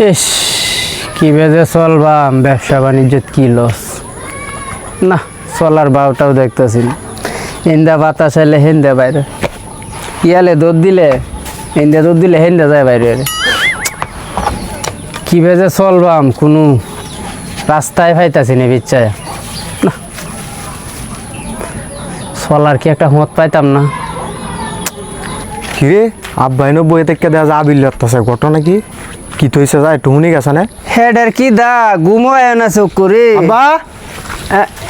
ইস, কি বেজে চলবাম? ব্যবসা বাণিজ্য কি লস? না, চলার বাউটাও দেখতেছি হিন্দা বাতাস এলে হিন্দে বাইরে। ইয়ালে দুধ দিলে, হিন্দে দুধ দিলে হিন্দে যায় বাইরে কি বেজে চলবাম কোনো রাস্তায় পাইতাছি না বিচ্ছায়। না, চলার কি একটা মত পাইতাম না। কি রে আব্বাই নো বইয়ে থেকে যা আবিল লাগতেছে, ঘটনা কি? কি থইছে যা একটু শুনি গেছে না। হেডের কি দা ঘুমোয় না চোখ করে আব্বা।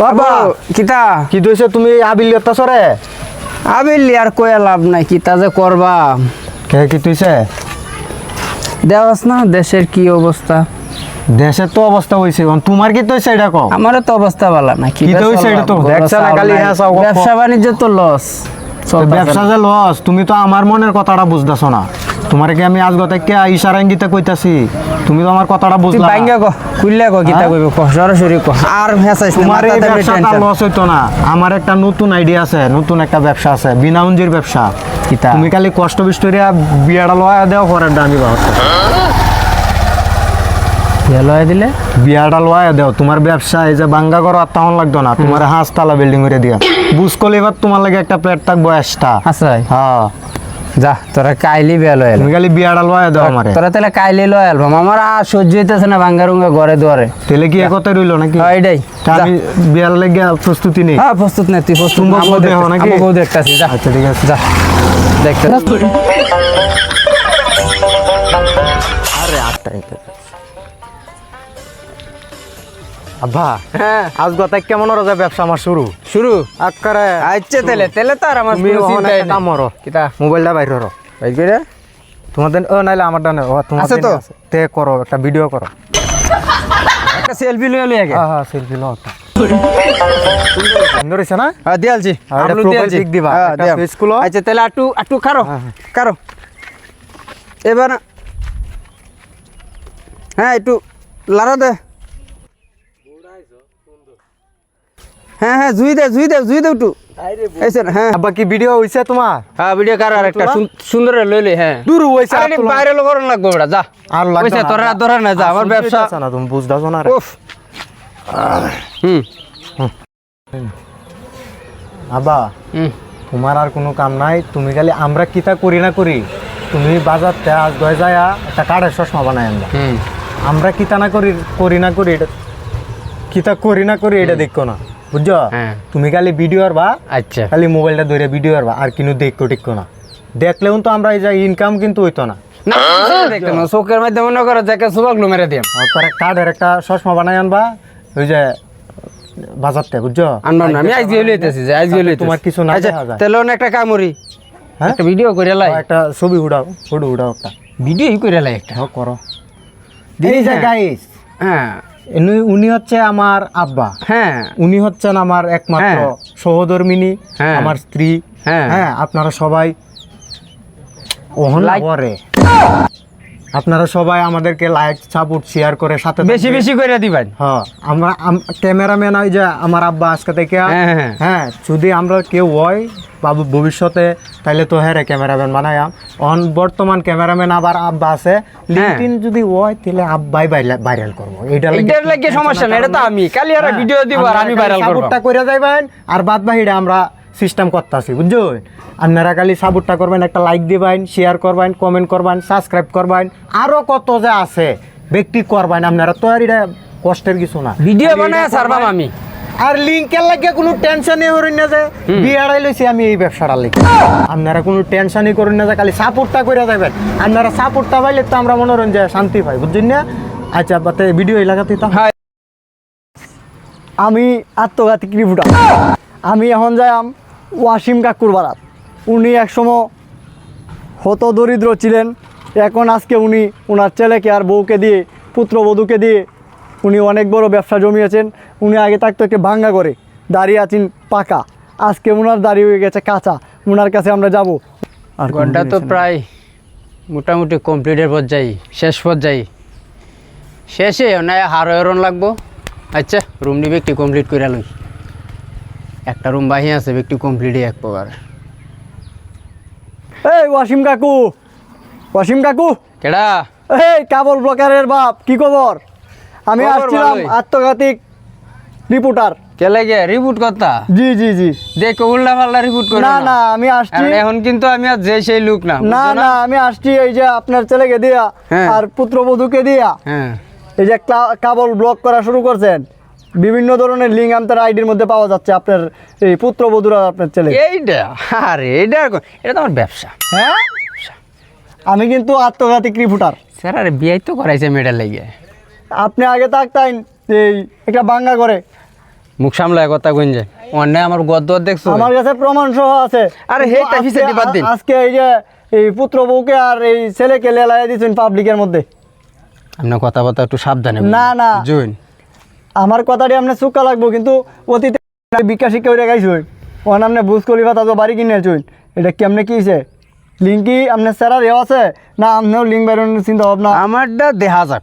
বাবা কিতা কি থইছে তুমি আবিল লাগতেছ রে আবিল্লি আর কয়া লাভ নাই কিতা যে করবা কে কি থইছে দেওয়াস না দেশের কি অবস্থা দেশের তো অবস্থা হইছে তোমার কি থইছে এটা কও আমারও তো অবস্থা ভালো না কি তো হইছে এটা তো? না খালি হ্যাঁ ব্যবসা বাণিজ্য তো লস তো ব্যবসা যে লস তুমি তো আমার মনের কথাটা বুঝতেছ না। তোমার কি আমি আজ গতে কে ইশারা ইঙ্গিতে কইতাছি? তুমি তো আমার কথাটা বুঝলা বাইঙ্গা কো কুইল্লা কো কিতা হ্যাঁ? কইব কো সরাসরি কো। আর হেসাইছ না তোমার এই ব্যবসাটা লস হইতো না। আমার একটা নতুন আইডিয়া আছে নতুন একটা ব্যবসা আছে বিনা উঞ্জির ব্যবসা। কিতা? তুমি খালি কষ্ট বিষ্টরিয়া বিয়াটা লয়া দেও পরের দামি বাহত লয় দিলে? বিয়াটা লয়া দেও। তোমার ব্যবসা এই যে বাঙ্গা করো আর লাগতো না। তোমার হাঁসতলা বিল্ডিং করে দিয়া। বুঝ করলে এবার তোমার লাগে একটা প্লেট থাকব এক্সট্রা আসাই হ্যাঁ। যা তোরা কাইলি বিয়া হয়ে তুমি খালি বিয়াটা লয় দাও আমারে। তোরা তাহলে কাইলি লয় অ্যালবাম আমার আর সহ্য হইতেছে না ভাঙ্গারুঙ্গা ঘরে দুয়ারে। তাহলে কি একতে রইল নাকি? হ্যাঁ, এটাই। আমি বিয়ার লেগে প্রস্তুতি নেই? হ্যাঁ প্রস্তুত নেই তুই প্রস্তুত বউ দেখো নাকি? বউ দেখতাছি যা। আচ্ছা ঠিক আছে। যা। দেখতে আরে আটটা আব্বা হ্যাঁ। আজ গতাই কেমন রাজা ব্যবসা আমার শুরু? শুরু? আকারে আচ্ছা তাহলে তাহলে তো আর আমার তুমি কাম করো কিতা? মোবাইলটা বাইর করো। ভাই করে? তোমাদের ও নাইলে আমার ডানে ও তোমার আছে তো? তে করো একটা ভিডিও করো। একটা সেলফি লয়ে লই আগে হ্যাঁ হ্যাঁ সেলফি লো একটা। সুন্দর হইছে না? হ্যাঁ দিয়ালছি আর দিবা, একটা দিয়াম। খুলো। আচ্ছা তাহলে আটু আটু হ্যাঁ। খারো। এবার হ্যাঁ একটু লারা দে। হ্যাঁ হ্যাঁ জুই দে জুই দে জুই দে একটু হ্যাঁ। আব্বা কি ভিডিও হইছে তোমার? হ্যাঁ ভিডিও কার আর একটা সুন্দর হ্যাঁ। দূর হইছে আরে বাইরে লোক লাগবে বেটা যা। আর লাগবে কইছে তোরা ধরে না যা আমার ব্যবসা পাচ্ছ না তুমি বুঝদাছো না উফ। হুম। আব্বা তোমার আর কোনো কাম নাই তুমি খালি আমরা কিতা করি না করি তুমি বাজার তে আজ গয়ে যায়া একটা কাঠের চশমা বানাই আমরা হুম। আমরা কিতা না করি করি না করি এটা কিতা করি না করি এটা দেখো না। বুঝছ? হ্যাঁ। তুমি খালি ভিডিও বা আচ্ছা। খালি মোবাইলটা ধরে ভিডিও বা আর কিনু দেখো টিকো না। দেখলেও তো আমরা এই যে ইনকাম কিন্তু হইতো না। না চোখের মাধ্যমে মনে করো যাকে সুবাগলু মেরে দিয়াম। তার কাঠের একটা চশমা বানাই আনবা ওই যে বাজারতে বুঝছ? আনবার না আমি আজকে লইতেছি যে আজকে তাতে লইতেছি। তোমার কিছু না আচ্ছা তাহলে অনেক একটা কামড়ি হ্যাঁ? একটা ভিডিও করে লাই। একটা ছবি উড়াও ফটো উড়াও একটা। ভিডিও করে লাই একটা। হ্যাঁ করো। দিদি যে হ্যাঁ। গাইস হ্যাঁ। উনি- হচ্ছে আমার আব্বা হ্যাঁ উনি হচ্ছেন আমার একমাত্র হ্যাঁ। সহধর্মিনী হ্যাঁ। আমার স্ত্রী হ্যাঁ। হ্যাঁ আপনারা সবাই ওহন আপনারা সবাই আমাদেরকে লাইক সাপোর্ট শেয়ার করে সাথে বেশি বেশি করে দিবেন। হ্যাঁ আমরা ক্যামেরাম্যান ওই যে আমার আব্বা আজকে থেকে হ্যাঁ, হ্যাঁ। হ্যাঁ। যদি আমরা কেউ হয় বাবু ভবিষ্যতে তাহলে তো হ্যাঁ রে ক্যামেরাম্যান বানায়াম অন বর্তমান ক্যামেরাম্যান আবার আব্বা আছে। লিঙ্কডিন যদি হয় তাহলে আব্বাই ভাইরাল করব। এইটা এটার লাগে সমস্যা না এটা তো আমি। কালি আর ভিডিও দিব আর আমি ভাইরাল করব। সাপোর্টটা করে যাইবেন আর বাদ বাহিরে আমরা সিস্টেম করতেছি বুঝছ? আপনারা খালি সাপোর্টটা করবেন একটা লাইক দিবেন শেয়ার করবেন কমেন্ট করবেন সাবস্ক্রাইব করবেন আরও কত যে আছে ব্যক্তি করবেন আপনারা তো আর এটা কষ্টের কিছু না। ভিডিও বানায় সারবাম আমি। আর লিঙ্কের লাগে কোনো টেনশনই করেন না যে বিয়ারাই লইছি আমি এই ব্যবসাটা লিখি আপনারা কোনো টেনশনই করেন না যে খালি সাপোর্টটা করে যাবেন আপনারা সাপোর্টটা পাইলে তো আমরা মনোরঞ্জন শান্তি পাই বুঝছেন না? আচ্ছা বাতে ভিডিও এলাকাতে তো। আমি আত্মঘাতী রিপুটা আমি এখন যাইম ওয়াসিম কাকুর বারাত উনি একসময় হত দরিদ্র ছিলেন এখন আজকে উনি ওনার ছেলেকে আর বউকে দিয়ে পুত্রবধূকে দিয়ে উনি অনেক বড় ব্যবসা জমিয়েছেন। উনি আগে থাকতো একটি ভাঙ্গা করে দাঁড়িয়ে আছেন পাকা। আজকে ওনার দাঁড়িয়ে হয়ে গেছে কাঁচা। ওনার কাছে আমরা যাব। আর ঘণ্টা তো প্রায় মোটামুটি কমপ্লিটের পর্যায়ে শেষ পর্যায়ে। শেষে না হার লাগবো। আচ্ছা রুম নিবে একটু কমপ্লিট করে লই। একটা রুম বাহি আছে একটু কমপ্লিটই এক প্রকার। এই ওয়াসিম কাকু! ওয়াসিম কাকু! কেডা? এই কাবল ব্লকারের বাপ কি খবর? আমি আসছিলাম আত্মঘাতিক রিপোর্টার কে লাগে? রিপোর্ট কথা জি জি জি। দেখো উল্টা পাল্টা রিপোর্ট করে না না আমি আসছি। এখন কিন্তু আমি আর যে সেই লোক না না না? আমি আসছি এই যে আপনার ছেলেকে দিয়া হ্যাঁ। আর পুত্রবধূকে দিয়া। হ্যাঁ। এই যে কাবল ব্লক করা শুরু করছেন। বিভিন্ন ধরনের লিঙ্ক আপনার আইডির মধ্যে পাওয়া যাচ্ছে আপনার এই পুত্রবধূর আপনার ছেলে। এইটা আরে এইটা কো- এটা তো আমার ব্যবসা। হ্যাঁ? আমি কিন্তু আত্মঘাতিক রিপোর্টার স্যার আরে বিয়াই তো করাইছে মেয়েটার লেগে। আপনি আগে থাকতেন এই একটা বাঙ্গা করে মুখ সামলায় কথা গুঞ্জে অন্যায় আমার গদ্দ দেখছ? আমার কাছে প্রমাণ সহ আছে। আরে কিন্তু হেইটা আজকে- হিসেবে বাদ দিন। আজকে এই যে এই পুত্র বউকে আর এই ছেলেকে লেলাই দিয়েছেন পাবলিকের মধ্যে। আপনার কথাবার্তা একটু সাবধানে না, না। জুন আমার কথাটি আপনার চুক্কা লাগবো কিন্তু অতীতে বিকাশ হয়ে গাইছুন ওখান আপনি বুঝ করি কথা তো বাড়ি কিনে চুন এটা কেমনে কি হয়েছে লিঙ্ক আপনার স্যারার এও আছে? না আপনিও লিঙ্ক বেরোনোর চিন্তা ভাবনা? আমারটা দেখা যাক।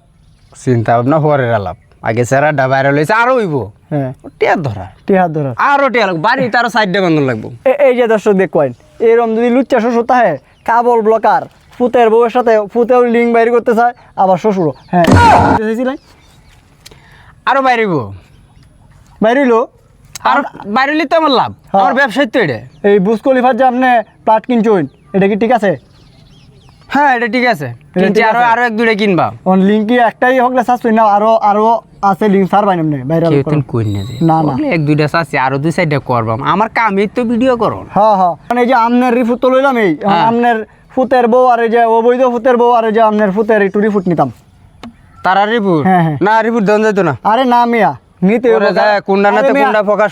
চিন্তা ভাবনা পরের আলাপ। আগে স্যারারটা বাইরে লইছে আরও হইব। হ্যাঁ। টিয়ার ধরা। টিহার ধরা। আরও টিয়া লাগবে। বাড়ি তার সাইডে বান্ধন লাগবো। এই যে দর্শক দেখবেন এরকম যদি লুচ্চা শ্বশুর তাহে কাবল ব্লকার ফুতের বউয়ের সাথে ফুতেও লিঙ্ক বাইর করতে চায় আবার শ্বশুরও। হ্যাঁ। চাইছিলেন আরও বাইরিব। বাইরিলো? আর বাইরে তো আমার লাভ। হ্যাঁ। আমার ব্যবসায় তো এটা। এই বুস কলিফার যে আপনি প্লাট কিনছেন এটা কি ঠিক আছে? হ্যাঁ এটা ঠিক আছে। কিনছি আরও আরও এক দুইটা কিনবা। অন লিঙ্ক কি একটাই হকলে সাসপেন্ড না আরও আরও আছে লিঙ্ক সার বাইন এমনি ভাইরাল কেউ তুমি কই না না, না। এক দুইটা আর দুই সাইডে করবাম। আমার কামই তো ভিডিও করো। হ্যাঁ হ্যাঁ। মানে এই যে আমনের রিফুট তো লইলাম এই হ্যাঁ। আমনের ফুতের বউ আর এই যে অবৈধ ফুতের বউ আর এই যে আমনের ফুতের একটু রিফুট নিতাম। তারা হ্যাঁ, হ্যাঁ। না দেন যাইতো না। আরে না মিয়া। নিতে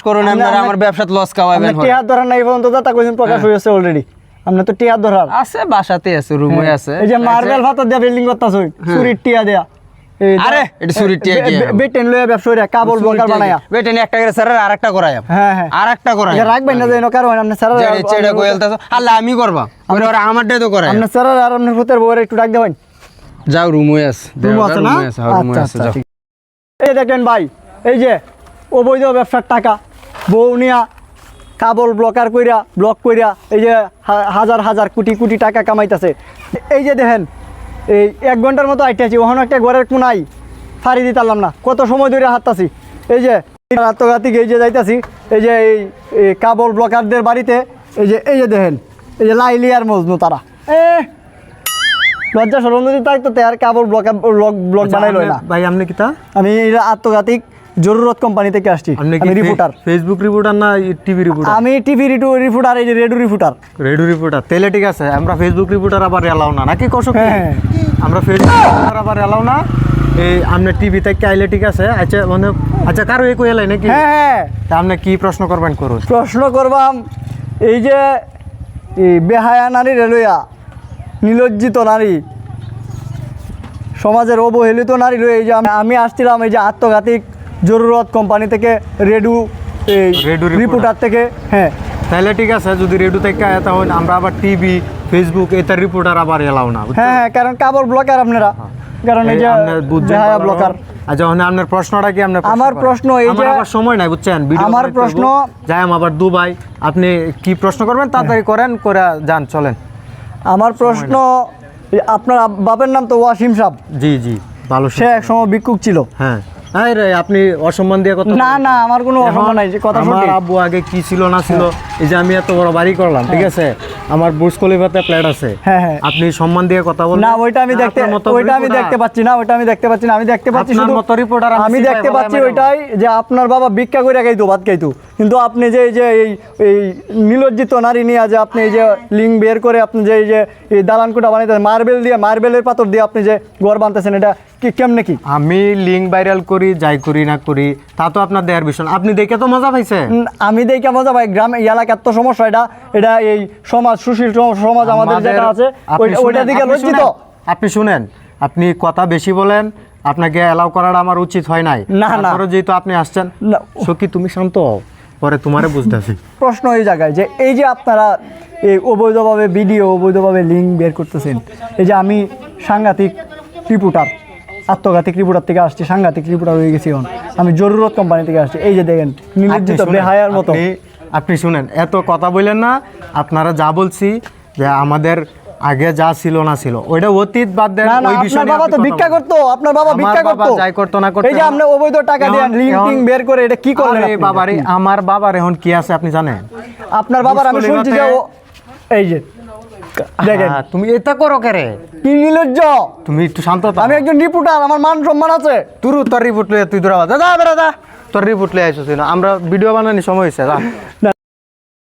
করুন আপনারা আমার ব্যবসাত লস খাওয়াবেন ধরার নাই পর্যন্ত তা কইছেন প্রকাশ হ্যাঁ। হয়েছে অলরেডি আপনি তো ধরার। আছে বাসাতে আছে রুমে আছে। এই যে মার্বেল ভাত দিয়া বিল্ডিং চুরির টিয়া দেয়া। আরে, এটা চুরির টিয়া কি? বেটেন ব্যবসা কইরা কাবল বকার বানায়া। বেটেন একটা করে স্যার আর একটা করাই হ্যাঁ হ্যাঁ। আর একটা রাখবেন না যে এনো কারণ আপনি স্যার চেড়ে কইলতাছ আল্লাহ আমি করবা। ওরে তো আপনি স্যার আর আপনার একটু ডাক দেবেন। যাও রুমে আছে রুম আছে না? রুমে আছে আচ্ছা আচ্ছা এই দেখেন ভাই এই যে অবৈধ ব্যবসার টাকা বউ নিয়া কাবল ব্লকার কইরা ব্লক কইরা এই যে হাজার হাজার কোটি কোটি টাকা কামাইতেছে। এই যে দেখেন এই এক ঘণ্টার মতো আইতেছি ওখানে একটা ঘরের কোনাই ফাড়ি দিতাম না। কত সময় ধরে হাঁটতাছি। এই যে আত্মঘাতিক এই যে যাইতাছি এই যে এই কাবল ব্লকারদের বাড়িতে এই যে এই যে দেখেন এই যে লাইলিয়ার মজনু তারা। এ লজ্জা সরম যদি থাকতো তার কাবল ব্লক ব্লক ব্লক বানাই লয় না। ভাই আপনি কি তা আমি আত্মঘাতিক জরুরত কোম্পানি থেকে আসছি। আমি রিপোর্টার ফেসবুক রিপোর্টার না টিভি রিপোর্টার আমি টিভি রিপোর্টার এই যে রেডিও রিপোর্টার রেডিও রিপোর্টার তাহলে ঠিক আছে আমরা ফেসবুক রিপোর্টার আবার এলাও না। নাকি কষ্ট হ্যাঁ। আমরা ফেসবুক রিপোর্টার আবার এলাও না? এই আপনি টিভি থেকে আইলে ঠিক আছে আচ্ছা মানে আচ্ছা কারও একু এলাই নাকি? হ্যাঁ হ্যাঁ। তা আপনি কি প্রশ্ন করবেন করুন। প্রশ্ন করবাম এই যে এই বেহায়া নারী রেলইয়া নিলজ্জিত নারী। সমাজের অবহেলিত নারী রয়ে এই যে আমি- আসছিলাম এই যে আত্মঘাতিক জরুরত কোম্পানি থেকে রেডু এই রেডু রিপোর্টার থেকে হ্যাঁ। তাহলে ঠিক আছে যদি রেডিও থেকে আয় তাহলে আমরা আবার টিভি ফেসবুক এটার রিপোর্টার আবার এলাও না হ্যাঁ হ্যাঁ কারণ কাবল ব্লকার আপনারা। কারণ এই যে বুঝছেন ব্লকার আচ্ছা মানে আপনার প্রশ্নটা কি? আপনার আমার প্রশ্ন এই আমার যে- আবার সময় নাই বুঝছেন? ভিডিও আমার প্রশ্ন-। যাই আবার দুবাই আপনি কি প্রশ্ন করবেন তাড়াতাড়ি করেন করে যান চলেন। আমার প্রশ্ন আপনার বাবার বাপের নাম তো ওয়াসিম সাহ জি জি ভালো সে এক সময় ভিক্ষুক ছিল। হ্যাঁ। হ্যাঁ রে আপনি অসম্মান দিয়ে কথা না না আমার কোনো অসম্মান নাই কথা আমার আব্বু আগে কি ছিল না ছিল এই যে আমি এত বড় বাড়ি করলাম ঠিক আছে? আমার বুর্জ কলিফাতে প্লেট আছে। হ্যাঁ, হ্যাঁ। আপনি সম্মান দিয়ে কথা বলবেন? না ওইটা আমি দেখতে ওইটা আমি দেখতে পাচ্ছি না ওইটা আমি দেখতে পাচ্ছি না। আমি দেখতে পাচ্ছি শুধু মতো reporter আমি দেখতে পাচ্ছি ওইটাই যে আপনার বাবা ভিক্ষা করে খাইতো ভাত খাইতো। কিন্তু আপনি যে এই যে এই এই নিলজ্জিত নারী নিয়ে যে আপনি এই যে লিঙ্ক বের করে আপনি যে এই যে এই দালান কোটা বানাইতেছেন মার্বেল দিয়ে মার্বেলের পাথর দিয়ে আপনি যে ঘর বানতেছেন এটা কি কেমনে কি? আমি লিঙ্ক ভাইরাল করি যাই করি না করি তা তো আপনার দেয়ার বিষয় আপনি দেখে তো মজা পাইছে আমি দেখে মজা পাই। গ্রাম এই এলাকার তো সমস্যা এটা এটা এই সমাজ সুশীল সমাজ আমাদের যেটা আছে ওইটা- দিকে লজ্জিত? আপনি শুনেন আপনি কথা বেশি বলেন আপনাকে অ্যালাউ করাটা আমার উচিত হয় নাই। না, না। যেহেতু আপনি আসছেন। সখী তুমি শান্ত হও পরে তোমারে বুঝতেছি। প্রশ্ন এই জায়গায় যে এই যে আপনারা এই অবৈধভাবে ভিডিও অবৈধভাবে লিঙ্ক বের করতেছেন এই যে আমি সাংঘাতিক রিপোর্টার আত্মঘাতিক রিপোর্টার থেকে আসছি সাংঘাতিক রিপোর্টার হয়ে গেছি এখন। আমি জরুরত কোম্পানি থেকে আসছি। এই যে দেখেন নিমজ্জিত বেহায়ার মতো। আপনি- শুনেন এত কথা বললেন না আপনারা যা বলছি যে আমাদের আগে যা ছিল না ছিল ওইটা অতীত বাদ দেন ওই বিষয় আপনার বাবা তো ভিক্ষা। করতো আপনার বাবা আমার ভিক্ষা করতো। যাই করতো না করতো এই যে আপনি অবৈধ টাকা দিয়ে লিঙ্ক বের করে এটা কি করলেন আপনি? বাবারে আমার বাবার এখন কি আছে আপনি জানেন? আপনার বাবার আমি শুনছি যে এই যে দেখেন তুমি এটা করো কেরে কি নির্লজ্জ তুমি একটু শান্ত আমি একজন রিপোর্টার আমার মান সম্মান আছে। তুই তোর রিপোর্ট লয়ে তুই দূরা দাদা দাদা বেড়া তোর রিপোর্ট লয়ে আমরা ভিডিও বানানি সময় হয়েছে